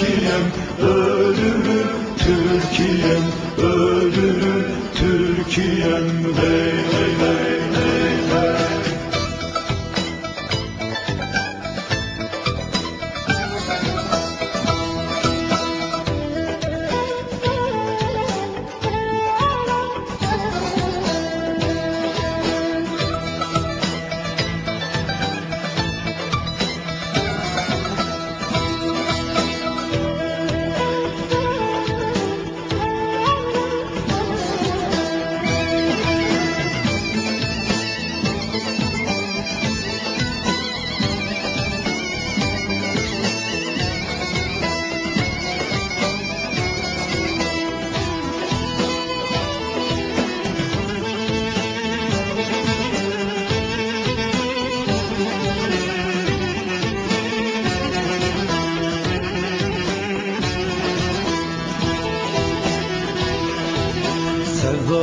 Türkiye'm ölürüm Türkiye'm ölürüm Türkiye'm. Hey hey hey